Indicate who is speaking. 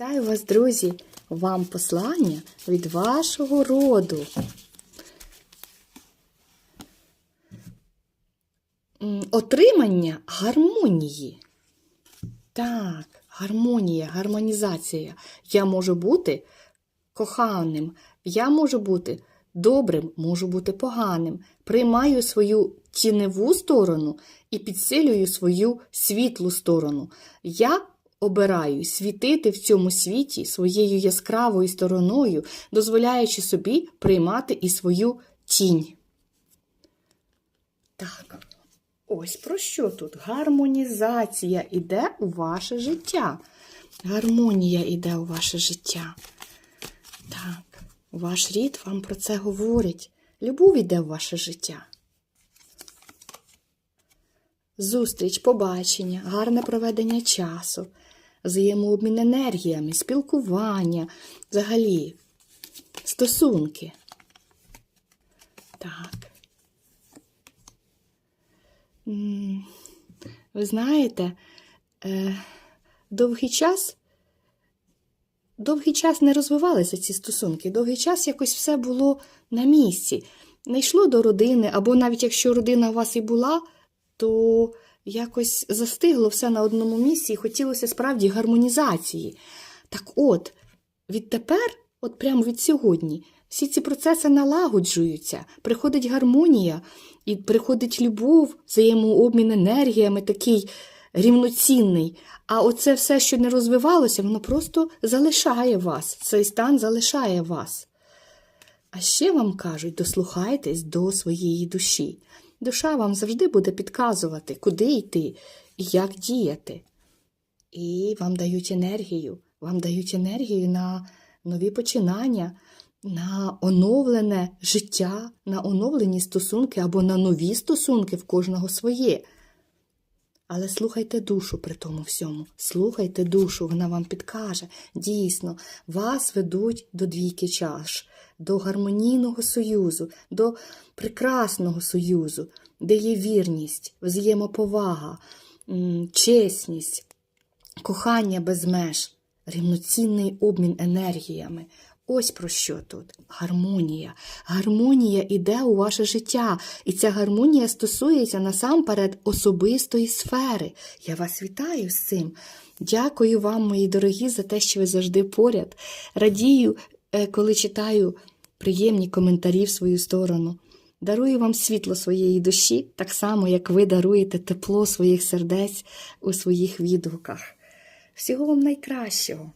Speaker 1: Вітаю вас, друзі! Вам послання від вашого роду. Отримання гармонії. Так, гармонія, гармонізація. Я можу бути коханим, я можу бути добрим, можу бути поганим. Приймаю свою тіневу сторону і підсилюю свою світлу сторону. Я обираю світити в цьому світі своєю яскравою стороною, дозволяючи собі приймати і свою тінь. Так, ось про що тут? Гармонізація іде у ваше життя. Гармонія іде у ваше життя. Так, ваш рід вам про це говорить. Любов іде в ваше життя. Зустріч, побачення, гарне проведення часу, взаємообмін енергіями, спілкування, взагалі, стосунки. Так. Ви знаєте, е, довгий час довгий час не розвивалися ці стосунки. Довгий час якось все було на місці. Не йшло до родини, або навіть якщо родина у вас і була, то якось застигло все на одному місці і хотілося справді гармонізації. Так от, відтепер, от прямо від сьогодні, всі ці процеси налагоджуються, приходить гармонія, і приходить любов, взаємообмін енергіями, такий рівноцінний. А оце все, що не розвивалося, воно просто залишає вас. Цей стан залишає вас. А ще вам кажуть, дослухайтесь до своєї душі. Душа вам завжди буде підказувати, куди йти і як діяти. І вам дають енергію, вам дають енергію на нові починання, на оновлене життя, на оновлені стосунки або на нові стосунки в кожного своє. Але слухайте душу при тому всьому. Слухайте душу, вона вам підкаже. Дійсно, вас ведуть до двійки чаш, до гармонійного союзу, до прекрасного союзу, де є вірність, взаємоповага, чесність, кохання без меж, рівноцінний обмін енергіями. Ось про що тут гармонія. Гармонія іде у ваше життя, і ця гармонія стосується насамперед особистої сфери. Я вас вітаю з цим. Дякую вам, мої дорогі, за те, що ви завжди поряд. Радію, е, коли читаю приємні коментарі в свою сторону. Дарую вам світло своєї душі, так само, як ви даруєте тепло своїх сердець у своїх відгуках. Всього вам найкращого!